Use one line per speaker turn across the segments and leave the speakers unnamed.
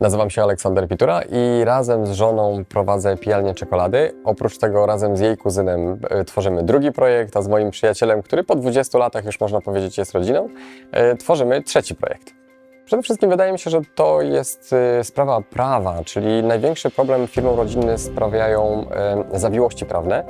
Nazywam się Aleksander Pitura i razem z żoną prowadzę pijalnię czekolady. Oprócz tego razem z jej kuzynem e, tworzymy drugi projekt, a z moim przyjacielem, który po 20 latach już można powiedzieć jest rodziną, e, tworzymy trzeci projekt. Przede wszystkim wydaje mi się, że to jest e, sprawa prawa, czyli największy problem firmom rodzinnym sprawiają zawiłości prawne,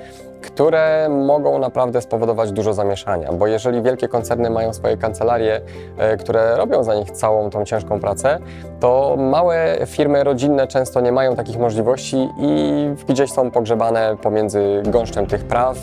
które mogą naprawdę spowodować dużo zamieszania, bo jeżeli wielkie koncerny mają swoje kancelarie, e, które robią za nich całą tą ciężką pracę, to małe firmy rodzinne często nie mają takich możliwości i gdzieś są pogrzebane pomiędzy gąszczem tych praw,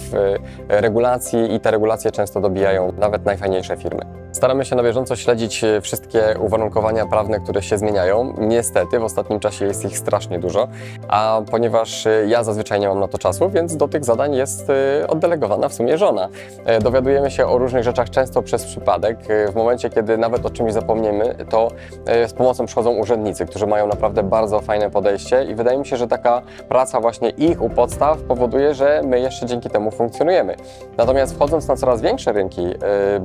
e, regulacji i te regulacje często dobijają nawet najfajniejsze firmy. Staramy się na bieżąco śledzić e, wszystkie uwarunkowania prawne, które się zmieniają. Niestety w ostatnim czasie jest ich strasznie dużo, a ponieważ ja zazwyczaj nie mam na to czasu, więc do tych zadań jest e, oddelegowana w sumie żona. E, Dowiadujemy się o różnych rzeczach często przez przypadek. E, W momencie, kiedy nawet o czymś zapomniemy, to e, z pomocą przychodzą urzędnicy, którzy mają naprawdę bardzo fajne podejście i wydaje mi się, że taka praca właśnie ich u podstaw powoduje, że my jeszcze dzięki temu funkcjonujemy. Natomiast wchodząc na coraz większe rynki,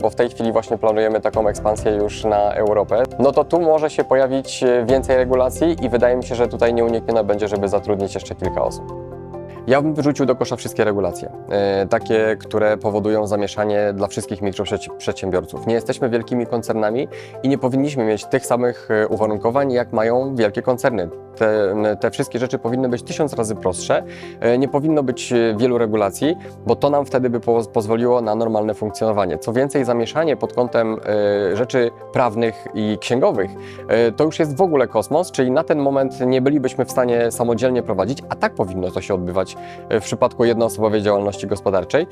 bo w tej chwili właśnie planujemy taką ekspansję już na Europę, no to tu może się pojawić więcej regulacji i wydaje mi się, że tutaj nieuniknione będzie, żeby zatrudnić jeszcze kilka osób. Ja bym wyrzucił do kosza wszystkie regulacje, e, takie, które powodują zamieszanie dla wszystkich mikroprzedsiębiorców. Nie jesteśmy wielkimi koncernami i nie powinniśmy mieć tych samych e, uwarunkowań, jak mają wielkie koncerny. Te, te wszystkie rzeczy powinny być tysiąc razy prostsze, e, nie powinno być e, wielu regulacji, bo to nam wtedy by po, pozwoliło na normalne funkcjonowanie. Co więcej, zamieszanie pod kątem e, rzeczy prawnych i księgowych to już jest w ogóle kosmos, czyli na ten moment nie bylibyśmy w stanie samodzielnie prowadzić, a tak powinno to się odbywać w przypadku jednoosobowej działalności gospodarczej,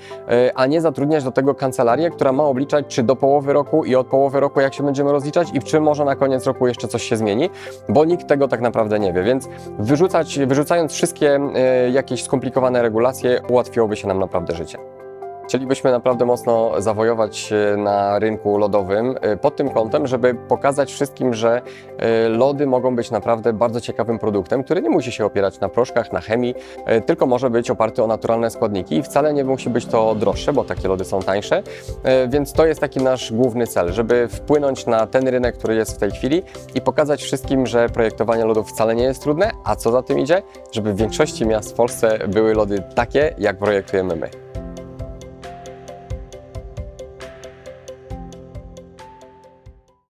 a nie zatrudniać do tego kancelarię, która ma obliczać, czy do połowy roku i od połowy roku, jak się będziemy rozliczać i czy może na koniec roku jeszcze coś się zmieni, bo nikt tego tak naprawdę nie wie. Więc wyrzucać, wyrzucając wszystkie e, jakieś skomplikowane regulacje, ułatwiłoby się nam naprawdę życie. Chcielibyśmy naprawdę mocno zawojować na rynku lodowym e, pod tym kątem, żeby pokazać wszystkim, że e, lody mogą być naprawdę bardzo ciekawym produktem, który nie musi się opierać na proszkach, na chemii, e, tylko może być oparty o naturalne składniki i wcale nie musi być to droższe, bo takie lody są tańsze. Więc to jest taki nasz główny cel, żeby wpłynąć na ten rynek, który jest w tej chwili i pokazać wszystkim, że projektowanie lodów wcale nie jest trudne, a co za tym idzie, żeby w większości miast w Polsce były lody takie, jak projektujemy my.